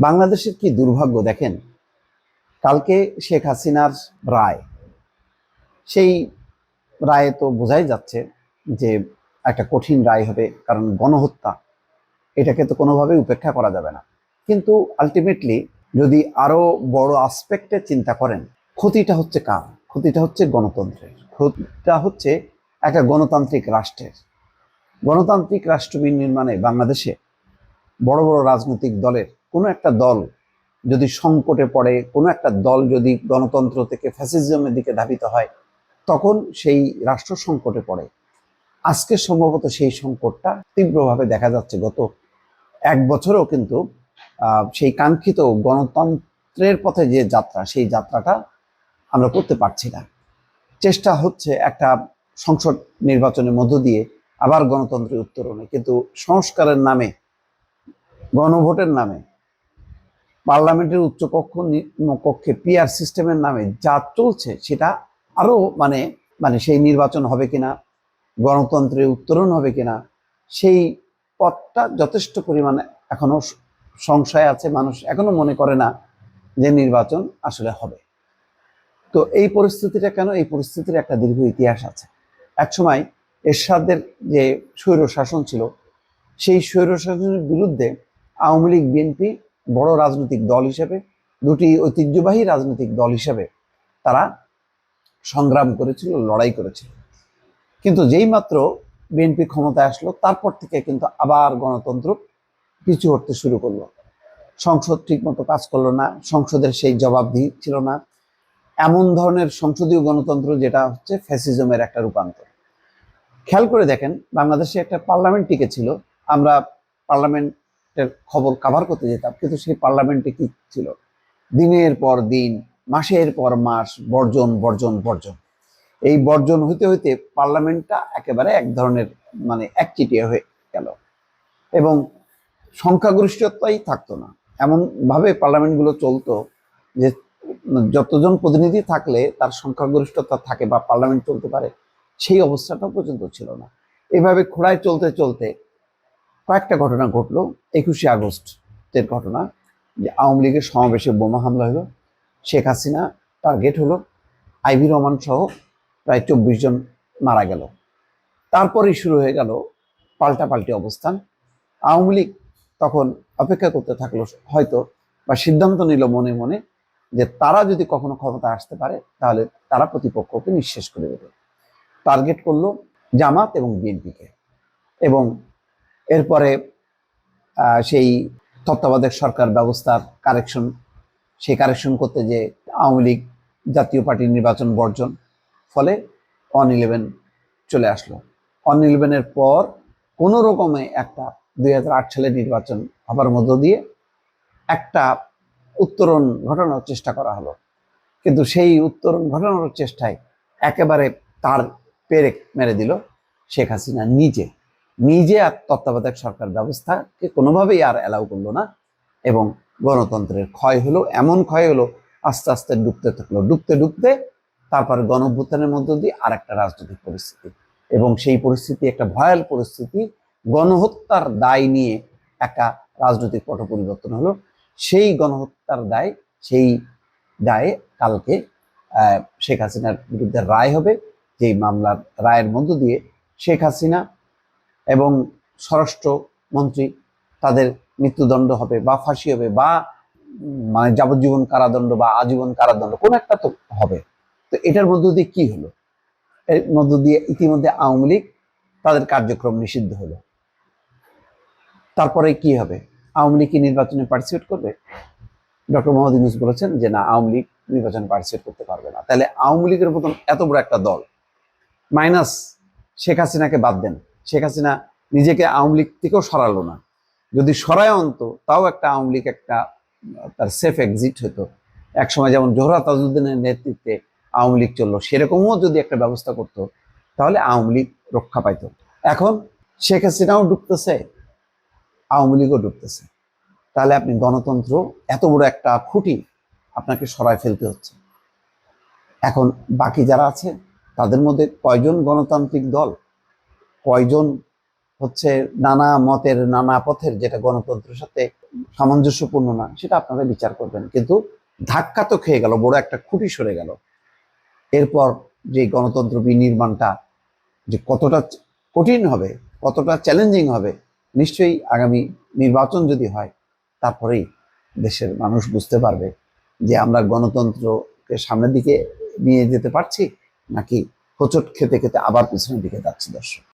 বাংলাদেশের কি দুর্ভাগ্য দেখেন? কালকে শেখ হাসিনার রায়। সেই রায়ে তো বোঝাই যাচ্ছে যে একটা কঠিন রায় হবে, কারণ গণহত্যা, এটাকে তো কোনোভাবেই উপেক্ষা করা যাবে না। কিন্তু আলটিমেটলি যদি আরও বড় আসপেক্টে চিন্তা করেন, ক্ষতিটা হচ্ছে কার? ক্ষতিটা হচ্ছে গণতন্ত্রের। ক্ষতিটা হচ্ছে একটা গণতান্ত্রিক রাষ্ট্রের। গণতান্ত্রিক রাষ্ট্র নির্মাণে বাংলাদেশে বড় বড় রাজনৈতিক দলের কোনো একটা দল যদি সংকটে পড়ে, কোনো একটা দল যদি গণতন্ত্র থেকে ফ্যাসিজমের দিকে ধাবিত হয়, তখন সেই রাষ্ট্র সংকটে পড়ে। আজকে সম্ভবত সেই সংকটটা তীব্রভাবে দেখা যাচ্ছে গত এক বছরেও কিন্তু সেই কাঙ্ক্ষিত গণতন্ত্রের পথে যে যাত্রা, সেই যাত্রাটা আমরা করতে পারছি না। চেষ্টা হচ্ছে একটা সংসদ নির্বাচনের মধ্য দিয়ে আবার গণতন্ত্রের উত্তরণে, কিন্তু সংস্কারের নামে, গণভোটের নামে পার্লামেন্টের উচ্চকক্ষ কক্ষে পিআর সিস্টেমের নামে যা চলছে সেটা আরও মানে মানে সেই নির্বাচন হবে কিনা, গণতন্ত্রের উত্তরণ হবে কিনা, সেই পথটা যথেষ্ট পরিমাণে এখনও সংশয় আছে, মানুষ এখনও মনে করে না যে নির্বাচন আসলে হবে। তো এই পরিস্থিতিটা কেন? এই পরিস্থিতির একটা দীর্ঘ ইতিহাস আছে। একসময় এরশাদের যে স্বৈর শাসন ছিল, সেই স্বৈর শাসনের বিরুদ্ধে আওয়ামী লীগ, বিএনপি বড় রাজনৈতিক দল হিসেবে, দুটি ঐতিহ্যবাহী রাজনৈতিক দল হিসেবে তারা সংগ্রাম করেছিল, লড়াই করেছিল। কিন্তু যেই মাত্র বিএনপি ক্ষমতায় আসলো, তারপর থেকে কিন্তু আবার গণতন্ত্র পিছু হটতে শুরু করল। সংসদ ঠিকমতো কাজ করল না, সংসদের সেই জবাবদিহি ছিল না। এমন ধরনের সংসদীয় গণতন্ত্র যেটা হচ্ছে ফ্যাসিজমের একটা রূপান্তর। খেয়াল করে দেখেন, বাংলাদেশে একটা পার্লামেন্ট টিকে ছিল। আমরা পার্লামেন্টের খবর কাভার করতে যেতাম, কিন্তু সেই পার্লামেন্টে কি ছিল? দিনের পর দিন, মাসের পর মাস, বর্জন বর্জন বর্জন। এই বর্জন হইতে হইতে পার্লামেন্টটা একেবারে এক ধরনের মানে একচিটিয়া হয়ে গেল। এবং সংখ্যাগরিষ্ঠতাই থাকতো না। এমন ভাবে পার্লামেন্টগুলো চলতো যে, যতজন প্রতিনিধি থাকলে তার সংখ্যাগরিষ্ঠতা থাকে বা পার্লামেন্ট চলতে পারে, সেই অবস্থাটা পর্যন্ত ছিল না। এভাবে খোড়ায় চলতে চলতে কয়েকটা ঘটনা ঘটলো, একুশে আগস্টের ঘটনা, যে আওয়ামী লীগের সমাবেশে বোমা হামলা হলো, শেখ হাসিনা টার্গেট হলো, আইভি রহমান সহ প্রায় চব্বিশ জন মারা গেল। তারপরেই শুরু হয়ে গেল পাল্টাপাল্টি অবস্থান। আওয়ামী লীগ তখন অপেক্ষা করতে থাকল হয়তো বা সিদ্ধান্ত নিল মনে মনে যে তারা যদি কখনো ক্ষমতা আসতে পারে, তাহলে তারা প্রতিপক্ষকে নিঃশেষ করে দেবে। টার্গেট করল জামাত এবং বিএনপিকে। এবং এরপরে সেই তত্ত্বাবধায়ক সরকার ব্যবস্থার কারেকশন, সেই কারেকশন করতে যে আওয়ামী লীগ জাতীয় পার্টির নির্বাচন বর্জন, ফলে অন ইলেভেন চলে আসলো। অন ইলেভেনের পর কোনো রকমে একটা দু হাজার আট সালে নির্বাচন হবার মধ্য দিয়ে একটা উত্তরণ ঘটানোর চেষ্টা করা হলো। কিন্তু সেই উত্তরণ ঘটানোর চেষ্টায় একেবারে তার পেরেক মেরে দিল শেখ হাসিনা নিজে। নিজে তত্ত্বাবধায়ক সরকার ব্যবস্থাকে কোনোভাবেই আর অ্যালাউ করল না এবং গণতন্ত্রের ক্ষয় হলো, এমন ক্ষয় হলো, আস্তে আস্তে ডুবতে থাকল। ডুবতে ডুবতে তারপরে গণভ্যুত্থানের মধ্য দিয়ে আর একটা রাজনৈতিক পরিস্থিতি এবং সেই পরিস্থিতি, একটা ভয়াল পরিস্থিতি, গণহত্যার দায় নিয়ে একটা রাজনৈতিক পট পরিবর্তন হলো। সেই গণহত্যার দায়, সেই দায়ে কালকে শেখ হাসিনার বিরুদ্ধে রায় হবে। যেই মামলার রায়ের মধ্য দিয়ে শেখ হাসিনা এবং স্বরাষ্ট্র মন্ত্রী তাদের মৃত্যুদণ্ড হবে বা ফাঁসি হবে বা মানে যাবজ্জীবন কারাদণ্ড বা আজীবন কারাদণ্ড, কোন একটা তো হবে। তো এটার মধ্য দিয়ে কি হলো? এর মধ্য দিয়ে ইতিমধ্যে আওয়ামী লীগ তাদের কার্যক্রম নিষিদ্ধ হলো। তারপরে কি হবে? আওয়ামী লীগ কি নির্বাচনে পার্টিসিপেট করবে? ডক্টর মোহাম্মদ ইউনুস বলেছেন যে, না, আওয়ামী লীগ নির্বাচনে পার্টিসিপেট করতে পারবে না। তাহলে আওয়ামী লীগের মতন এত বড় একটা দল, মাইনাস শেখ হাসিনাকে বাদ দেন শেখ হাসিনা নিজেকে আওয়ামী লীগ থেকেও সরালো না। যদি সরায় অন্ত, তাও একটা আওয়ামী লীগ একটা, তার সেফ এক্সিট হতো। একসময় যেমন জোহরা তাজউদ্দিনের নেতৃত্বে আওয়ামী লীগ চলল, সেরকমও যদি একটা ব্যবস্থা করতো, তাহলে আওয়ামী লীগ রক্ষা পাইতো। এখন শেখ হাসিনাও ডুবতেছে, আওয়ামী লীগও ডুবতেছে। তাহলে আপনি গণতন্ত্র, এত বড় একটা খুঁটি আপনাকে সরায় ফেলতে হচ্ছে। এখন বাকি যারা আছে, তাদের মধ্যে কয়জন গণতান্ত্রিক দল? কয়জন হচ্ছে নানা মতের, নানা পথের যেটা গণতন্ত্রের সাথে সামঞ্জস্যপূর্ণ না, সেটা আপনারা বিচার করবেন। কিন্তু ধাক্কা তো খেয়ে গেল, বড় একটা খুঁটি সরে গেল। এরপর যে গণতন্ত্র বিনির্মাণটা যে কতটা কঠিন হবে, কতটা চ্যালেঞ্জিং হবে, নিশ্চয়ই আগামী নির্বাচন যদি হয়, তারপরেই দেশের মানুষ বুঝতে পারবে যে আমরা গণতন্ত্রকে সামনের দিকে নিয়ে যেতে পারছি নাকি হোঁচট খেতে খেতে আবার পিছনের দিকে যাচ্ছি দর্শক।